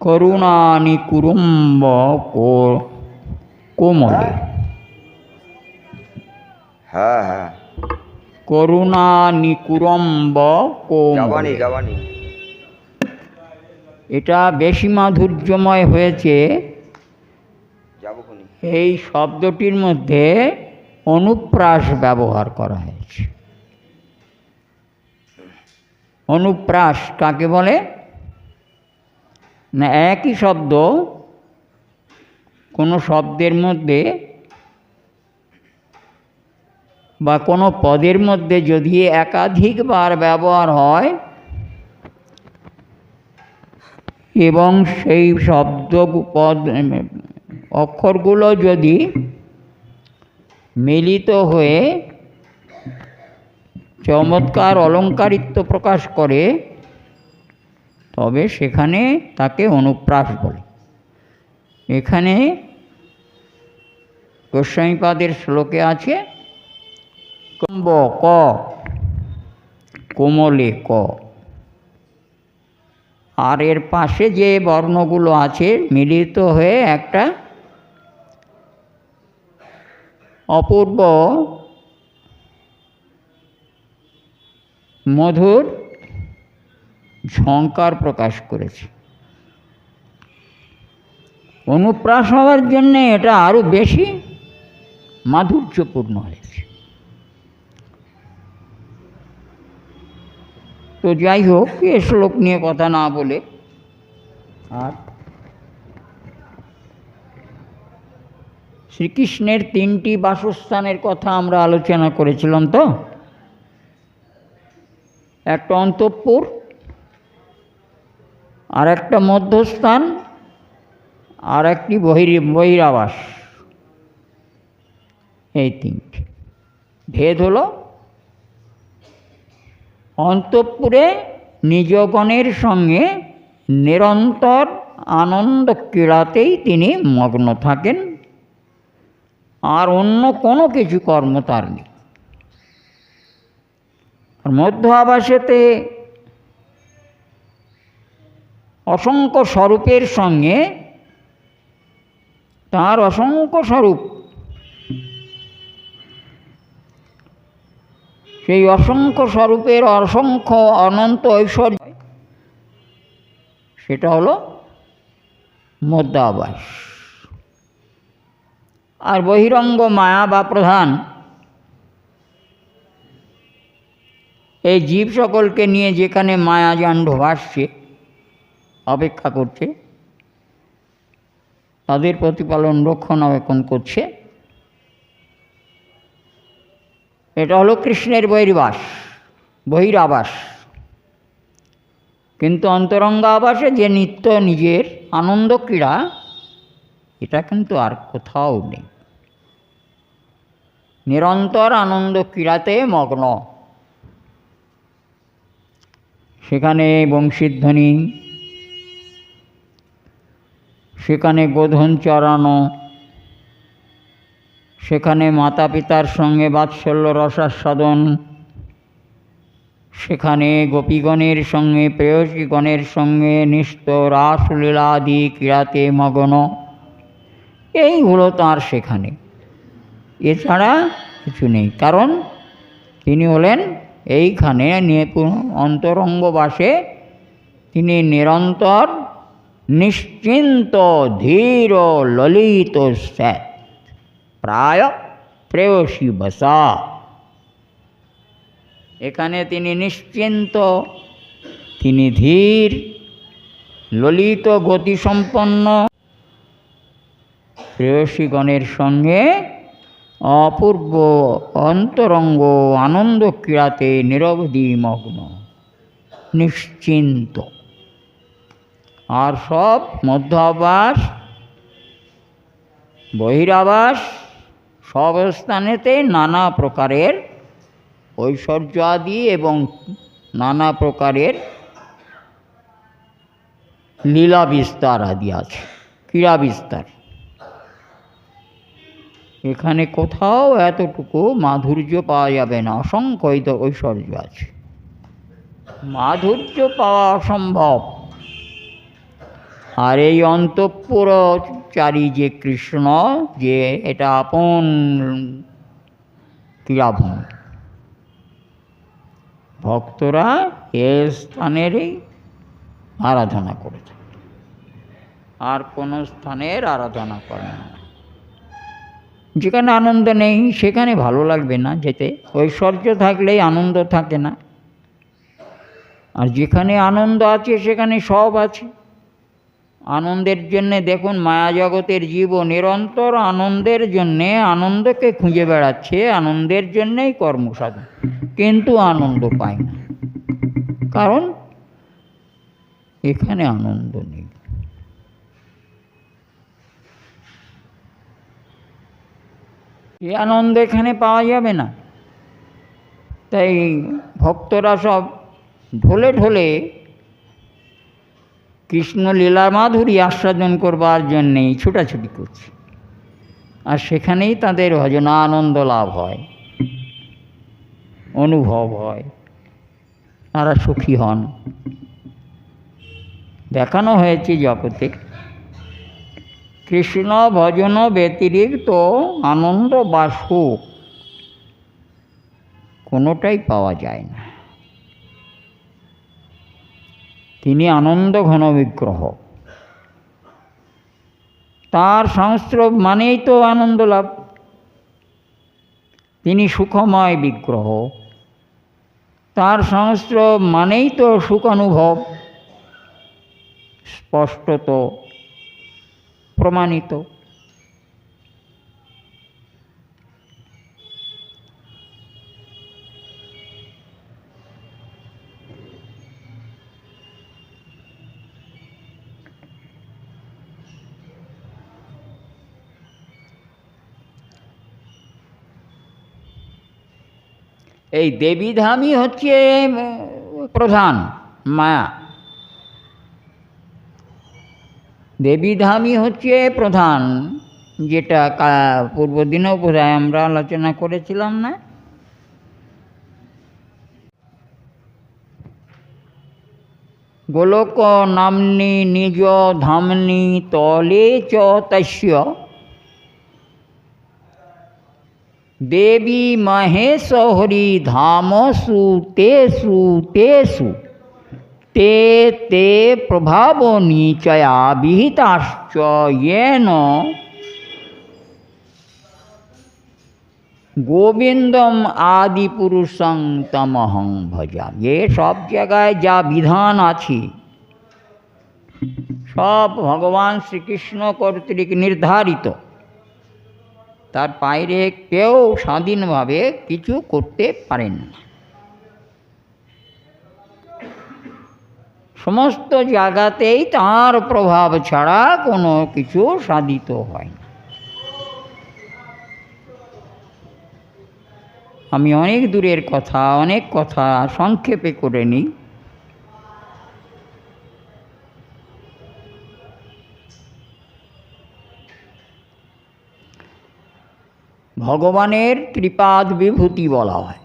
করুণানি কুরুম্ব কো- কোমলে। হ্যাঁ হ্যাঁ। করুণানি কুরম্ব কোমলে। যাবানি যাবানি এটা বেশি মাধুর্যময় হয়েছে এই শব্দটির মধ্যে অনুপ্রাস ব্যবহার করা হয়েছে। অনুপ্রাস কাকে বলে? না, একই শব্দ কোনো শব্দের মধ্যে বা কোনো পদের মধ্যে যদি একাধিকবার ব্যবহার হয় এবং সেই শব্দ পদ অক্ষরগুলো যদি মিলিত হয়ে চমৎকার অলঙ্কারিত্ব প্রকাশ করে তবে সেখানে তাকে অনুপ্রাস বলে। এখানে গোস্বামীপাদের শ্লোকে আছে, কম্ব ক, কোমলে ক। আর এর পাশে যে বর্ণগুলো আছে, মিলিত হয়ে একটা অপূর্ব মধুর ঝঙ্কার প্রকাশ করেছে। অনুপ্রাস হওয়ার জন্যে এটা আরও বেশি মাধুর্যপূর্ণ হয়েছে। তো যাই হোক, এ শ্লোক নিয়ে কথা না বলে আর শ্রীকৃষ্ণের তিনটি বাসস্থানের কথা আমরা আলোচনা করেছিলাম তো? একটা অন্তঃপুর আর একটা মধ্যস্থান, আর একটি বহির, বহিরাবাস। এই তিনটি। ভেদ হলো, অন্তঃপুরে নিজগণের সঙ্গে নিরন্তর আনন্দ ক্রীড়াতেই তিনি মগ্ন থাকেন, আর অন্য কোনো কিছু কর্ম তার নেই। মধ্য আবাসেতে অসংখ্য স্বরূপের সঙ্গে তার অসংখ্য স্বরূপ। সেই অসংখ্য স্বরূপের অসংখ্য অনন্ত ঐশ্বর্য, সেটা হলো মধ্যাবাস। আর বহিরঙ্গ মায়া বা প্রধান, এই জীব সকলকে নিয়ে যেখানে মায়াজাণ্ড ভাসছে অপেক্ষা করছে। তাদের প্রতিপালন রক্ষণাবেক্ষণ করছে। এটা হলো কৃষ্ণের বহির্বাস, বহিরাবাস। কিন্তু অন্তরঙ্গ আবাসে যে নিত্য নিজের আনন্দ ক্রীড়া, এটা কিন্তু আর কোথাও নেই। নিরন্তর আনন্দ ক্রীড়াতে মগ্ন। সেখানে বংশীধ্বনি সেখানে গোধন চড়ানো, সেখানে মাতা পিতার সঙ্গে বাৎসল্য রসাস্বাদন, সেখানে গোপীগণের সঙ্গে, প্রেয়সীগণের সঙ্গে নিস্ত রাসলীলাদি ক্রীড়াতে মগ্ন। এই হলো তার সেখানে। এছাড়া কিছু নেই, কারণ তিনি হলেন এইখানে নিপুণ- অন্তরঙ্গবাসে, তিনি নিরন্তর নিশ্চিন্ত ধীর ললিত স্যাত প্রায় প্রেয়সী বসা। এখানে তিনি নিশ্চিন্ত, তিনি ধীর, ললিত গতিসম্পন্ন। প্রেয়সীগণের সঙ্গে অপূর্ব অন্তরঙ্গ আনন্দ ক্রীড়াতে নিরবধি মগ্ন। নিশ্চিন্ত। আর সব মধ্যাবাস, বহিরাবাস সব স্থানেতে নানা প্রকারের ঐশ্বর্য আদি এবং নানা প্রকারের লীলা বিস্তার আদি আছে, ক্রীড়া বিস্তার। এখানে কোথাও এতটুকু মাধুর্য পাওয়া যাবে না, অসংখ্য ঐশ্বর্য আছে। মাধুর্য পাওয়া অসম্ভব। আর এই অন্তঃপুরচারী যে কৃষ্ণ, যে এটা আপন ক্রীড়াভূমি। ভক্তরা এ স্থানেরই আরাধনা করে আর কোনো স্থানের আরাধনা করে না। যেখানে আনন্দ নেই, সেখানে ভালো লাগবে না যেতে। ঐশ্বর্য থাকলেই আনন্দ থাকে না। আর যেখানে আনন্দ আছে, সেখানে সব আছে। আনন্দের জন্যে দেখুন মায়া জগতের জীব নিরন্তর আনন্দের জন্যে আনন্দকে খুঁজে বেড়াচ্ছে, আনন্দের জন্যেই কর্মসাধন। কিন্তু আনন্দ পায় না। কারণ এখানে আনন্দ নেই। এ আনন্দ এখানে পাওয়া যাবে না। তাই ভক্তরা সব ঢোলে ঢোলে কৃষ্ণ লীলা মাধুরী আস্বাদন করবার জন্যেই ছুটাছুটি করছে। আর সেখানেই তাদের ভজনানন্দ লাভ হয়, অনুভব হয়, তারা সুখী হন। দেখানো হয়েছে জগতে, কৃষ্ণ ভজন ব্যতিরিক্ত আনন্দ বা সুখ কোনোটাই পাওয়া যায় না। তিনি আনন্দ ঘন বিগ্রহ। তার সংস্রব মানেই তো আনন্দ লাভ। তিনি সুখময় বিগ্রহ। তার সংস্রব মানেই তো সুখ অনুভব। স্পষ্টত প্রমাণিত। এই দেবীধামই হচ্ছে প্রধান মায়া। দেবীধামই হচ্ছে প্রধান, যেটা পূর্বদিনেও বোধহয় আমরা আলোচনা করেছিলাম না। গোলক নাম্নি নিজ ধামনি তলে চ তস্য। দেবী মহেশ হরি ধামসু তেসু তেসু। তে তে প্রভাব নিচয়া বিহিতাশ্চ येन গোবিন্দম আদি পুরুষং তমহং ভজা এ সব জায়গায় যা বিধান আছে, সব ভগবান শ্রীকৃষ্ণ কর্তৃক নির্ধারিত। তার বাইরে কেউ স্বাধীনভাবে কিছু করতে পারেন। না সমস্ত জায়গাতেই তাঁর প্রভাব ছাড়া কোনো কিছু সাধিত হয় না। আমি অনেক দূরের কথা, অনেক কথা সংক্ষেপে করে নিই। ভগবানের ত্রিপাদ বিভূতি বলা হয়।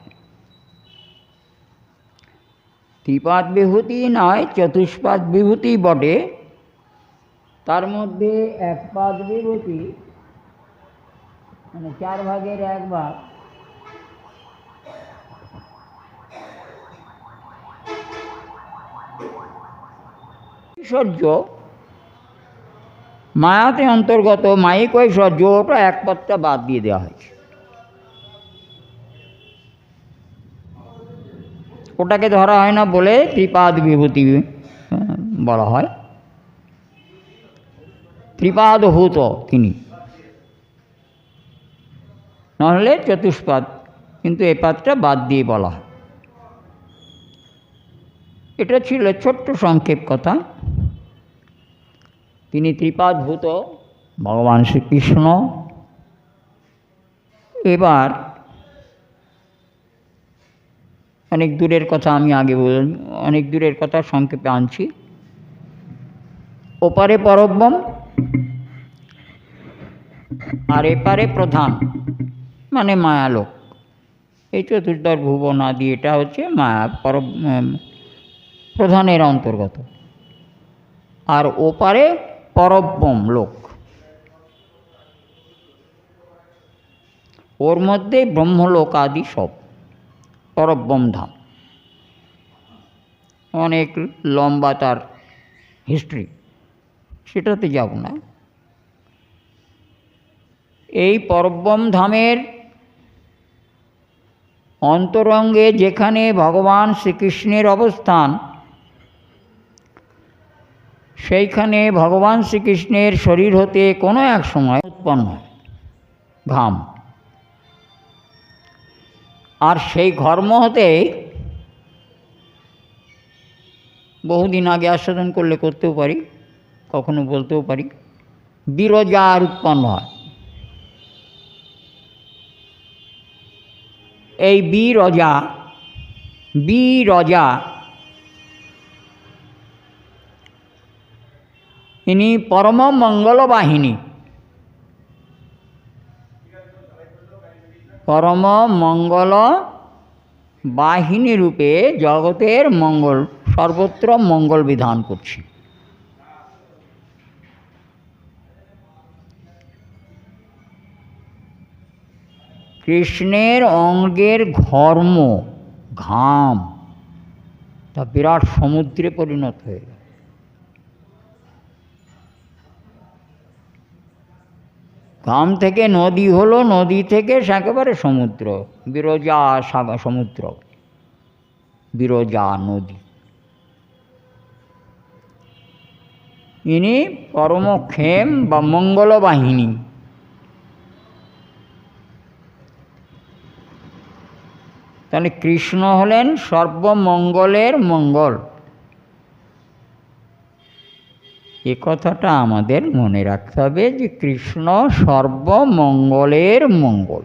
ত্রিপাদ বিভূতি নয়, চতুষ্পাদ বিভূতি বটে। তার মধ্যে এক পাদ বিভূতি মানে চার ভাগের এক ভাগ। ঐশ্বর্য মায়াতে অন্তর্গত মায়িক ঐশ্বর্য ওটা এক পথটা বাদ দিয়ে দেওয়া হয়েছে। ওটাকে ধরা হয় না বলে ত্রিপাদ বিভূতি বলা হয়। ত্রিপাদভূত তিনি। নাহলে চতুষ্পাদ, কিন্তু এ পাদটা বাদ দিয়ে বলা এটা ছিল ছোট্ট সংক্ষেপ কথা। তিনি ত্রিপাদভূত, ভগবান শ্রীকৃষ্ণ। এবার, অনেক দূরের কথা আমি আগে বল অনেক দূরের কথা সংক্ষেপে আনছি। ওপারে পরব্রহ্ম, আর এপারে প্রধান মানে মায়ালোক। এই চতুর্দশ ভুবন আদি, এটা হচ্ছে মায়া পর প্রধানের অন্তর্গত। আর ওপারে পরব্রম লোক। ওর মধ্যে ব্রহ্মলোক আদি সব পরব্রম ধাম। অনেক লম্বা তার হিস্ট্রি সেটাতে যাব না। এই পরব্রম ধামের অন্তরঙ্গে যেখানে ভগবান শ্রীকৃষ্ণের অবস্থান সেইখানে ভগবান শ্রীকৃষ্ণের শরীর হতে কোনো এক সময় উৎপন্ন ঘাম। আর সেই ঘর্ম হতে বহুদিন আগে আস্বাদন করলে করতেও পারি, কখনো বলতেও পারি, বিরজার উৎপন্ন হয়। এই বিরজা বিরজা ইনি পরম মঙ্গল বাহিনী। পরম মঙ্গল বাহিনী রূপে জগতের মঙ্গল, সর্বত্র মঙ্গল বিধান করছে। কৃষ্ণের অঙ্গের ঘর্ম, ঘাম, তা বিরাট সমুদ্রে পরিণত হয়ে গেল। ঘাম থেকে নদী হলো নদী থেকে একেবারে সমুদ্র, বিরজা সমুদ্র, বিরজা নদী। ইনি পরমক্ষেম বা মঙ্গল বাহিনী। তাহলে কৃষ্ণ হলেন সর্বমঙ্গলের মঙ্গল। এ কথাটা আমাদের মনে রাখতে হবে যে কৃষ্ণ সর্বমঙ্গলের মঙ্গল।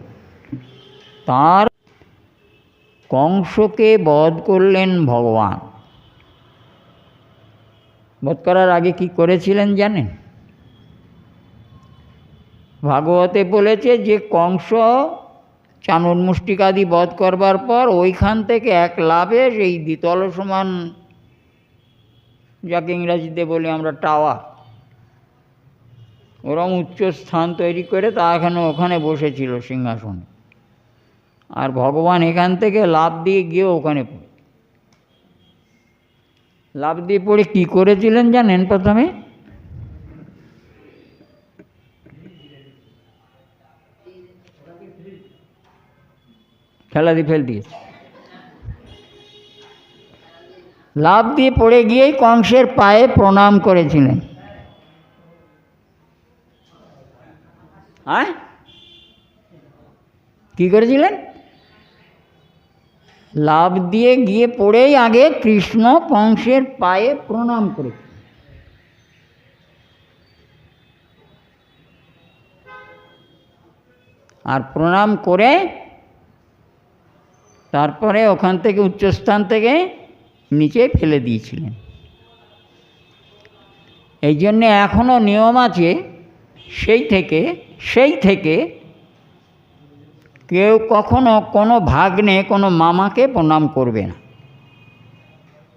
তার কংসকে বধ করলেন ভগবান। বধ করার আগে কি করেছিলেন জানেন? ভাগবতে বলেছে যে কংস চানুর মুষ্টিকাদি বধ করবার পর ওইখান থেকে এক লাভে সেই দ্বিতল সমান যাকে ইংরাজিতে বলি আমরা টাওয়ার। ওরম উচ্চ স্থান তৈরি করে তা এখানে ওখানে বসেছিল সিংহাসনে। আর ভগবান এখান থেকে লাভ দিয়ে গিয়ে ওখানে পড়ে। লাভ দিয়ে পড়ে কী করেছিলেন জানেন প্রথমে? খেলা দিয়ে ফেল দিয়েছে। লাভ দিয়ে পড়ে গিয়েই কংসের পায়ে প্রণাম করেছিলেন। হ্যাঁ? কী করেছিলেন? লাভ দিয়ে গিয়ে পড়েই আগে কৃষ্ণ কংসের পায়ে প্রণাম করেছে আর প্রণাম করে তারপরে ওখান থেকে উচ্চস্থান থেকে নিচে ফেলে দিয়েছিলেন। এই জন্যে এখনও নিয়ম আছে, সেই থেকে সেই থেকে কেউ কখনো কোনো ভাগ্নে, কোনো মামাকে প্রণাম করবে না।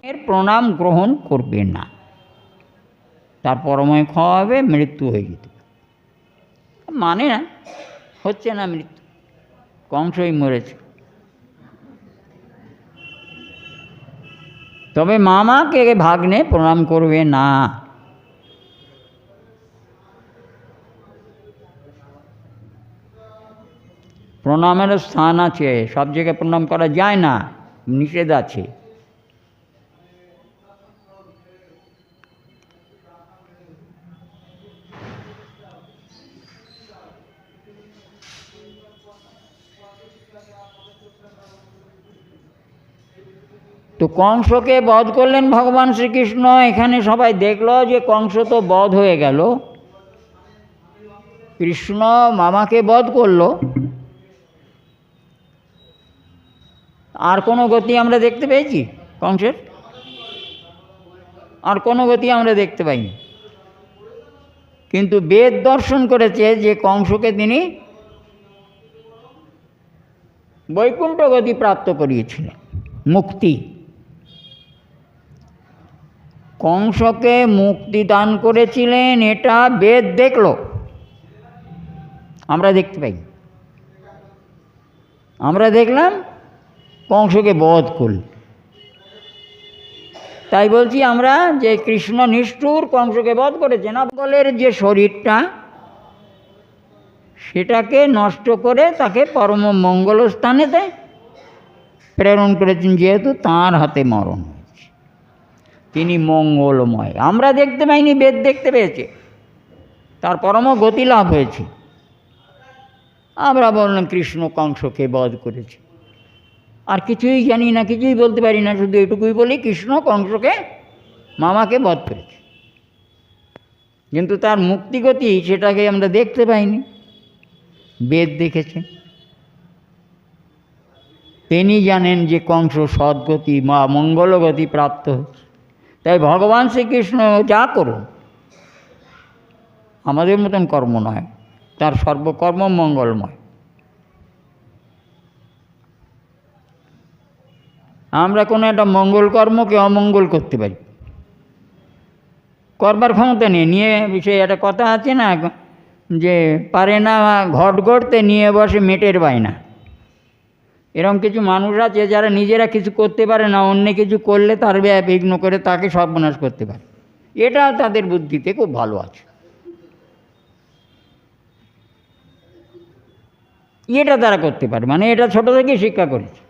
এর প্রণাম গ্রহণ করবে না। তার পরময় খাওয়া হবে, মৃত্যু হয়ে যেত মানে না, হচ্ছে না মৃত্যু। কংসই মরেছে। তবে মামাকে ভাগ্নে প্রণাম করবে না। প্রণামের স্থান আছে, সব জায়গায় প্রণাম করা যায় না, নিষেধ আছে। তো কংসকে বধ করলেন ভগবান শ্রীকৃষ্ণ, এখানে সবাই দেখল যে কংস তো বধ হয়ে গেল। কৃষ্ণ মামাকে বধ করল। আর কোনো গতি আমরা দেখতে পেয়েছি কংসের? আর কোনো গতি আমরা দেখতে পাইনি। কিন্তু বেদ দর্শন করেছে যে কংসকে তিনি বৈকুণ্ঠ গতি প্রাপ্ত করিয়েছিলেন, মুক্তি। কংসকে মুক্তি দান করেছিলেন, এটা বেদ দেখল। আমরা দেখতে পাই। আমরা দেখলাম কংসকে বধ করল। তাই বলছি আমরা যে কৃষ্ণ নিষ্ঠুর কংসকে বধ করেছেন আপগলের যে শরীরটা, সেটাকে নষ্ট করে তাকে পরম মঙ্গল স্থানেতে প্রেরণ করেছেন, যেহেতু তার হাতে মরণ। তিনি মঙ্গলময়। আমরা দেখতে পাইনি, বেদ দেখতে পেয়েছে। তার পরম গতি লাভ হয়েছে। আমরা বললাম, কৃষ্ণ কংসকে বধ করেছে। আর কিছুই জানি না, কিছুই বলতে পারি না, শুধু এটুকুই বলি, কৃষ্ণ কংসকে, মামাকে বধ করেছে। কিন্তু তার মুক্তিগতি সেটাকে আমরা দেখতে পাইনি। বেদ দেখেছে। তিনি জানেন যে কংস সদ্গতি মা মঙ্গলগতি প্রাপ্ত হচ্ছে তাই ভগবান শ্রীকৃষ্ণ যা করুন, আমাদের মতন কর্ম নয়, তার সর্বকর্ম মঙ্গলময়। আমরা কোনো একটা মঙ্গল কর্মকে অমঙ্গল করতে পারি। করবার ক্ষমতা নেই, নিয়ে সে একটা কথা আছে না, যে পারে না ঘট গড়তে, নিয়ে বসে মেটের বায়না। এরকম কিছু মানুষ আছে যারা নিজেরা কিছু করতে পারে না, অন্য কিছু করলে তার বিঘ্ন করে তাকে সর্বনাশ করতে পারে। এটা তাদের বুদ্ধিতে খুব ভালো আছে। এটা তারা করতে পারে মানে এটা ছোটো থেকেই শিক্ষা করেছে।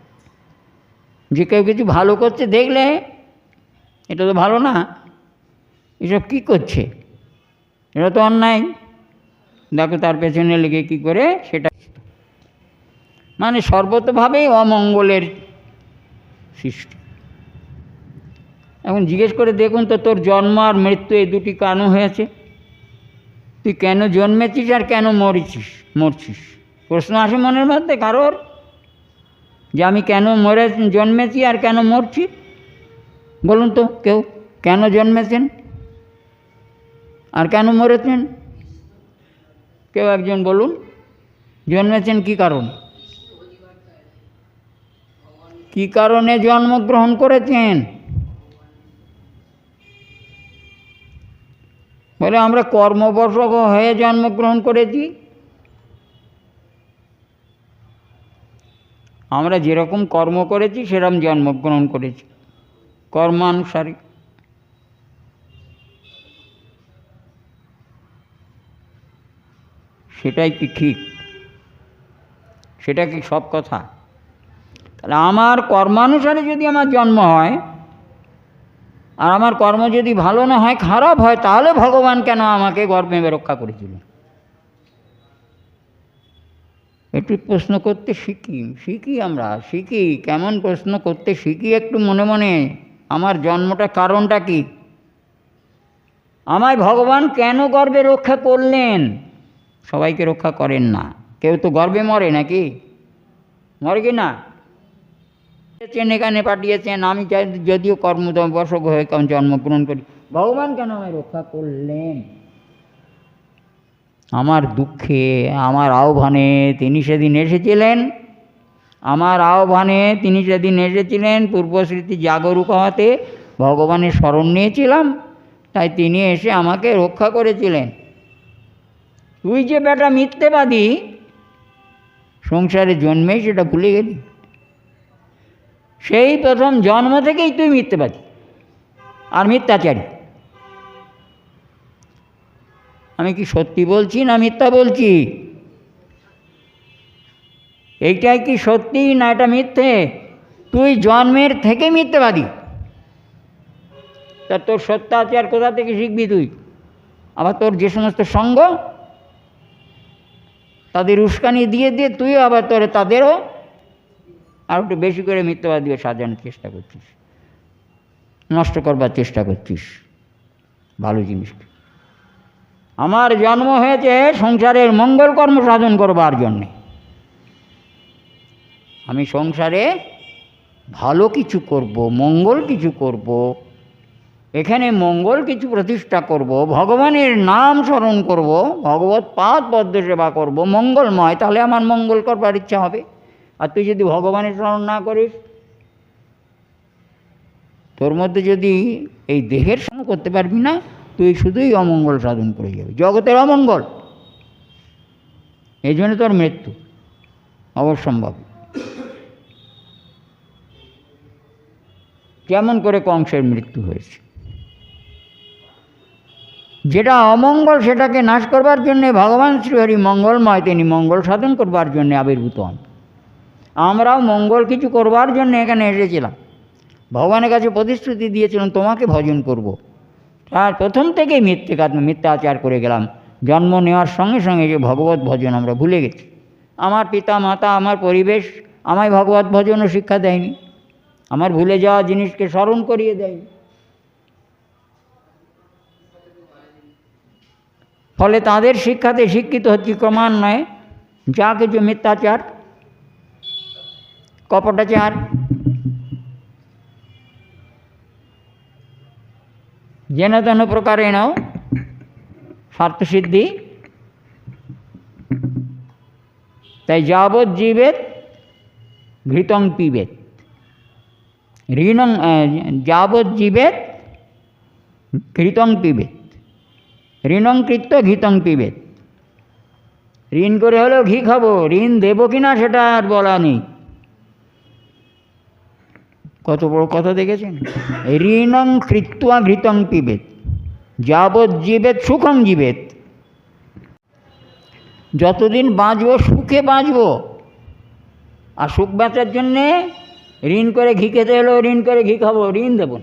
যে কেউ কিছু ভালো করছে দেখলে, এটা তো ভালো না, এসব কী করছে? এটা তো অন্যায়। দেখো তার পেছনে লেগে কী করে, সেটা মানে সর্বতভাবেই অমঙ্গলের সৃষ্টি। এখন জিজ্ঞেস করে দেখুন তো তোর জন্ম আর মৃত্যু এই দুটি কেন হয়েছে? তুই কেন জন্মেছিস আর কেন মরেছিস, মরছিস? প্রশ্ন আসে মনের মধ্যে কারোর? যে আমি কেন মরে, জন্মেছি আর কেন মরছি? বলুন তো কেউ, কেন জন্মেছেন? আর কেন মরেছেন? কেউ একজন বলুন, জন্মেছেন কি কারণ? কি কারণে জন্মগ্রহণ করেছেন? বলে, আমরা কর্মবশক হয়ে জন্মগ্রহণ করেছি। আমরা যেরকম কর্ম করেছি, সেরকম জন্মগ্রহণ করেছি। কর্মানুসারী। সেটাই কি ঠিক? সেটা কি সব কথা? তাহলে আমার কর্মানুসারে যদি আমার জন্ম হয়, আর আমার কর্ম যদি ভালো না হয়, খারাপ হয়, তাহলে ভগবান কেন আমাকে গর্বে রক্ষা করেছিলেন একটু প্রশ্ন করতে শিখি শিখি আমরা, শিখি, কেমন প্রশ্ন করতে শিখি একটু মনে মনে, আমার জন্মটা, কারণটা কি? আমায় ভগবান কেন গর্বে রক্ষা করলেন? সবাইকে রক্ষা করেন না। কেউ তো গর্বে মরে নাকি? মরে কি না? পাঠিয়েছেন, এখানে পাঠিয়েছেন, আমি চাই যদিও কর্মবশক হয়ে কেমন জন্মগ্রহণ করি। ভগবান কেন আমায় রক্ষা করলেন? আমার দুঃখে, আমার আহ্বানে তিনি সেদিন এসেছিলেন। আমার আহ্বানে তিনি সেদিন এসেছিলেন, পূর্বস্মৃতি জাগরুক হওয়াতে ভগবানের স্মরণ নিয়েছিলাম, তাই তিনি এসে আমাকে রক্ষা করেছিলেন। তুই যে বেটা মিথ্যেবাদী, সংসারে জন্মেই সেটা ভুলে গেলি। সেই প্রথম জন্ম থেকেই তুই মিথ্যেবাদী আর মিথ্যাচারী। আমি কি সত্যি বলছি না মিথ্যা বলছি? এইটাই কি সত্যি না এটা মিথ্যে? তুই জন্মের থেকে মিথ্যেবাদী। তা তোর সত্যাচার কোথা থেকে শিখবি তুই? আবার তোর যে সমস্ত সঙ্গ, তাদের উস্কানি দিয়ে দিয়ে তুই আবার তোর তাদেরও আর একটু বেশি করে মিথ্যাবাদী সাজানোর চেষ্টা করছিস। নষ্ট করবার চেষ্টা করছিস। ভালো জিনিসটা আমার জন্ম হয়েছে সংসারের মঙ্গল কর্ম সাধন করবার জন্যে। আমি সংসারে ভালো কিছু করব, মঙ্গল কিছু করব, এখানে মঙ্গল কিছু প্রতিষ্ঠা করব, ভগবানের নাম স্মরণ করব ভগবত পাদ পদ্ম সেবা করব, মঙ্গলময়, তাহলে আমার মঙ্গল করবার ইচ্ছা হবে। আর তুই যদি ভগবানের স্মরণ না করিস, তোর মধ্যে যদি এই দেহের সঙ্গে করতে পারবি না, তুই শুধুই অমঙ্গল সাধন করে যাবি। জগতের অমঙ্গল। এই জন্য তোর মৃত্যু অবশ্যম্ভব। কেমন করে কংসের মৃত্যু হয়েছে। যেটা অমঙ্গল, সেটাকে নাশ করবার জন্যে ভগবান শ্রীহরি মঙ্গলময়, তিনি মঙ্গল সাধন করবার জন্যে আবির্ভূত হন। আমরাও মঙ্গল কিছু করবার জন্য এখানে এসেছিলাম। ভগবানের কাছে প্রতিশ্রুতি দিয়েছিলাম, তোমাকে ভজন করব। তার প্রথম থেকেই মিথ্যে মিথ্যাচার করে গেলাম। জন্ম নেওয়ার সঙ্গে সঙ্গে যে ভগবত ভজন আমরা ভুলে গেছি। আমার পিতা, মাতা, আমার পরিবেশ, আমায় ভগবত ভজনও শিক্ষা দেয়নি। আমার ভুলে যাওয়া জিনিসকে স্মরণ করিয়ে দেয়নি। ফলে তাদের শিক্ষাতে শিক্ষিত হচ্ছি ক্রমান্বয়ে। যা কিছু মিথ্যাচার কপটাচার যেন তেন প্রকারেণ স্বার্থসিদ্ধি। তাই যাবৎ জীবেত ঘৃতং পিবেত। ঋণং জীবেত ঘৃতং পিবেত। ঋণং কৃত্য ঘৃতং পিবেত। ঋণ করে হলেও ঘি খাব, ঋণ দেবো কি না সেটা আর বলা নেই। কত বড় কথা দেখেছেন? ঋণং কৃত্বা ঘৃতং পিবেত জীবেত সুখং জীবেত। যতদিন বাঁচবো, সুখে বাঁচবো। আর সুখ বাঁচার জন্যে ঋণ করে ঘি খেতে হলেও ঋণ করে ঘি খাব, ঋণ দেবো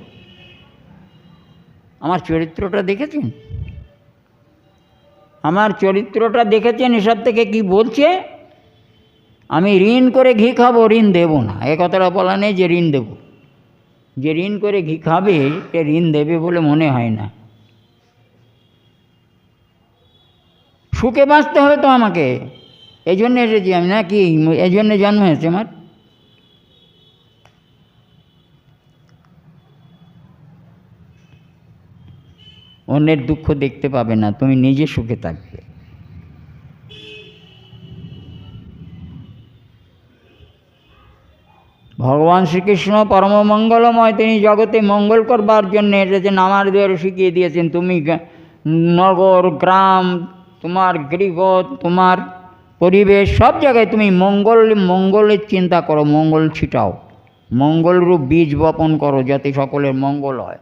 আমার চরিত্রটা দেখেছেন? আমার চরিত্রটা দেখেছেন? এসব থেকে কি বলছে? আমি ঋণ করে ঘি খাব, ঋণ দেব না। এ কথাটা বলা নেই যে ঋণ দেব। যে ঋণ করে ঘি খাবে, সে ঋণ দেবে বলে মনে হয় না। সুখে বাঁচতে হবে তো আমাকে। এই জন্য এসেছি আমি না কি এই জন্য জন্ম হয়েছে আমার। অন্যের দুঃখ দেখতে পাবে না, তুমি নিজে সুখে থাকবে। ভগবান শ্রীকৃষ্ণ পরম মঙ্গলময় তিনি জগতে মঙ্গল করবার জন্য এসেছেন, আমার দেওয়ার শিখিয়ে দিয়েছেন, তুমি নগর, গ্রাম, তোমার গৃহ তোমার পরিবেশ, সব জায়গায় তুমি মঙ্গল, মঙ্গলের চিন্তা করো, মঙ্গল ছিটাও মঙ্গলরূপ বীজ বপন করো, যাতে সকলের মঙ্গল হয়।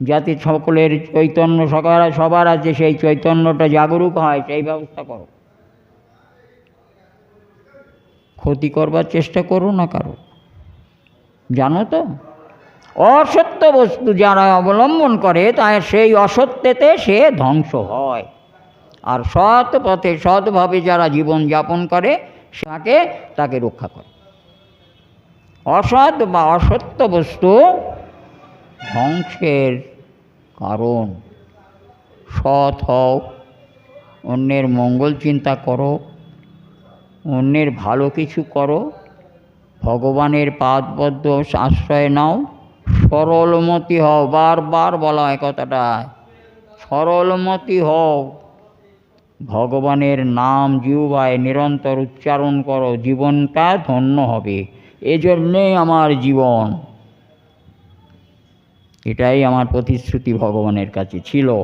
যাতে সকলের চৈতন্য সকাল সবার আছে, সেই চৈতন্যটা জাগরুক হয়, সেই ব্যবস্থা করো। ক্ষতি করবার চেষ্টা করো না কারও। জানো তো? অসত্য বস্তু যারা অবলম্বন করে, তাই সেই অসত্যেতে সে ধ্বংস হয়। আর সৎ পথে সৎভাবে যারা জীবন যাপন করে, তাকে তাকে রক্ষা করে। অসৎ বা অসত্য বস্তু ধ্বংসের কারণ। সৎ হও, অন্যের মঙ্গল চিন্তা করো। অন্যের ভালো কিছু করো, ভগবানের পাদবদ্ধ আশ্রয় নাও। সরলমতি হও, বারবার বলা হয় কথাটা। সরলমতি হও। ভগবানের নাম জিহ্বায় নিরন্তর উচ্চারণ করো, জীবনটা ধন্য হবে। এজন্যেই আমার জীবন। এটাই আমার প্রতিশ্রুতি ভগবানের কাছে ছিল।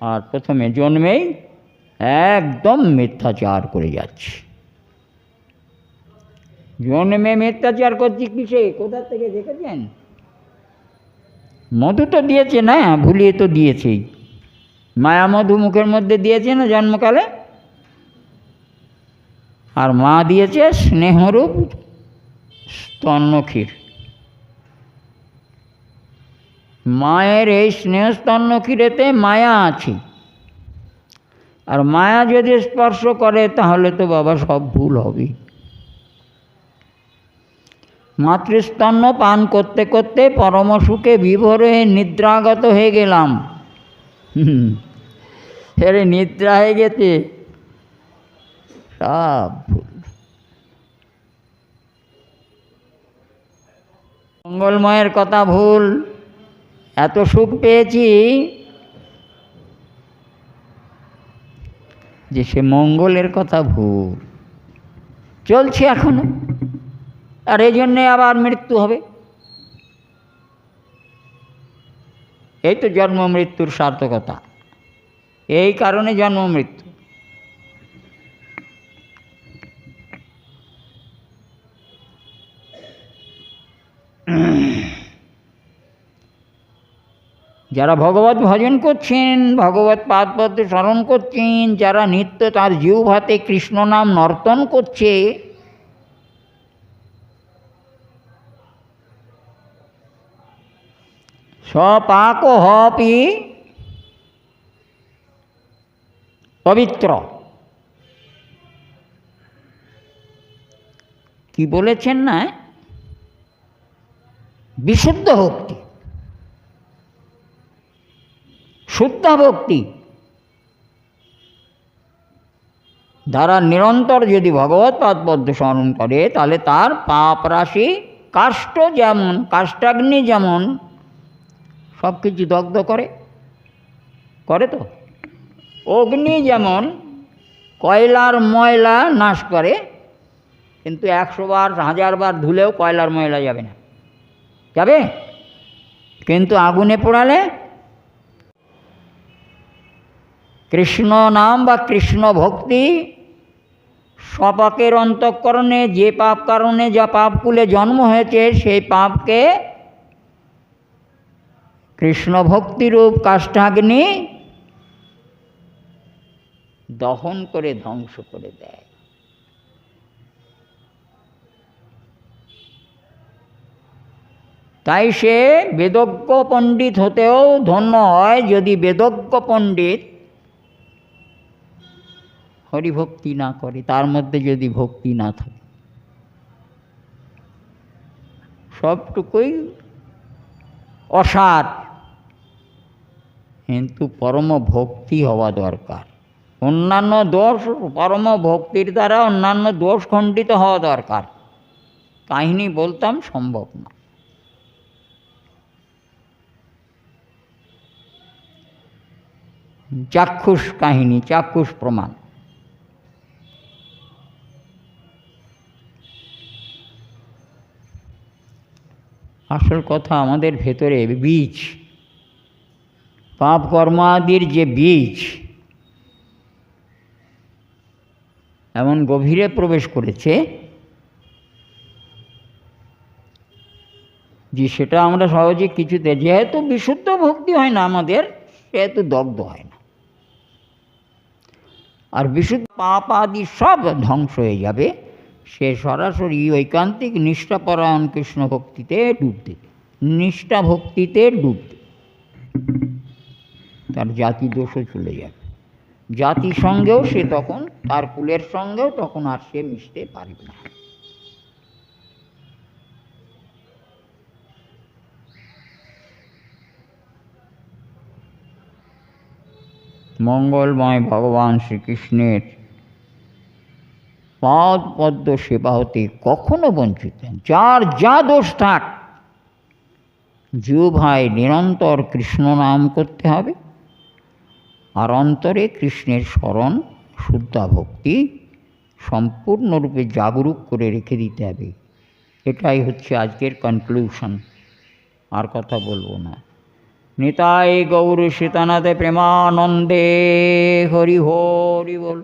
আর প্রথমে জন্মেই একদম মিথ্যাচার করে যাচ্ছি। জন্মে মিথ্যাচার করছি কিসে? কোথা থেকে দেখেছেন? মধু তো দিয়েছে না, ভুলিয়ে তো দিয়েছেই। মায়া মধু মুখের মধ্যে দিয়েছে না জন্মকালে? আর মা দিয়েছে স্নেহরূপ স্তন্যক্ষীর। মায়ের এই স্নেহস্তন্য ক্ষীরেতে মায়া আছে। আর মায়া যদি স্পর্শ করে, তাহলে তো বাবা সব ভুল হবে। মাতৃস্তন্য পান করতে করতে পরম সুখে বিভোর হয়ে নিদ্রাগত হয়ে গেলাম। হুম, আরে নিদ্রা হয়ে গেছে। সব মঙ্গলময়ের কথা ভুল। এত সুখ পেয়েছি যে সে মঙ্গলের কথা ভুল। চলছে এখনও। আর এই জন্যে আবার মৃত্যু হবে। এই তো জন্ম মৃত্যুর সার্থকতা। এই কারণে জন্ম মৃত্যু। যারা ভগবত ভজন করছেন, ভগবত পাদপদ্মে স্মরণ করছেন, যারা নিত্য তার জিউ ভাতে কৃষ্ণ নাম নর্তন করছে স্বপাক হপি পবিত্র। কি বলেছেন না? বিশুদ্ধ ভক্তি। শুদ্ধ ভক্তি। দ্বারা নিরন্তর যদি ভগবত পাদপদ্ম স্মরণ করে, তাহলে তার পাপ রাশি কাষ্ঠ যেমন, কাষ্টাগ্নি যেমন সব কিছু দগ্ধ করে। করে তো? অগ্নি যেমন কয়লার ময়লা নাশ করে, কিন্তু একশো বার, হাজার বার ধুলেও কয়লার ময়লা যাবে না। যাবে? কিন্তু আগুনে পোড়ালে? কৃষ্ণ নাম বা কৃষ্ণ ভক্তি সপাকের অন্তঃকরণে যে পাপ কারণে যা পাপকুলে জন্ম হয়েছে, সেই পাপকে কৃষ্ণ ভক্তিরূপ কাষ্ঠাগ্নি দহন করে ধ্বংস করে দেয়। তাই সে বেদজ্ঞ পণ্ডিত হতেও ধন্য হয়, যদি বেদজ্ঞ পণ্ডিত হরিভক্তি না করে, তার মধ্যে যদি ভক্তি না থাকে। সবটুকুই অসার। কিন্তু পরম ভক্তি হওয়া দরকার। অন্যান্য দোষ পরম ভক্তির দ্বারা অন্যান্য দোষ খণ্ডিত হওয়া দরকার। কাহিনী বলতাম সম্ভব না। চাক্ষুষ কাহিনী, চাক্ষুষ প্রমাণ। আসল কথা আমাদের ভেতরে বীজ। পাপ কর্মাদির যে বীজ, এমন গভীরে প্রবেশ করেছে যে সেটা আমরা সহজে কিছুতে, যেহেতু বিশুদ্ধ ভক্তি হয় না আমাদের, সেহেতু দগ্ধ হয় না। আর বিশুদ্ধ পাপ আদি সব ধ্বংস হয়ে যাবে, সে সরাসরি ঐকান্তিক নিষ্ঠাপরায়ণ কৃষ্ণ ভক্তিতে ডুব দেবে নিষ্ঠা ভক্তিতে ডুব দেবে তার জাতি দোষও চলে যাবে। জাতির সঙ্গেও সে তখন, তার কুলের সঙ্গেও তখন আর সে মিশতে পারবে না। মঙ্গলময় ভগবান শ্রীকৃষ্ণের পাদ পদ্ম সেবা হতে কখনো বঞ্চিত। যার যা দোষ থাক জিও ভাই নিরন্তর কৃষ্ণ নাম করতে হবে। আর অন্তরে কৃষ্ণের স্মরণ, শুদ্ধা ভক্তি সম্পূর্ণরূপে জাগরুক করে রেখে দিতে হবে। এটাই হচ্ছে আজকের কনক্লুশন আর কথা বলব না। নিতাই গৌর সীতানাথে প্রেমানন্দে হরি হরি বল।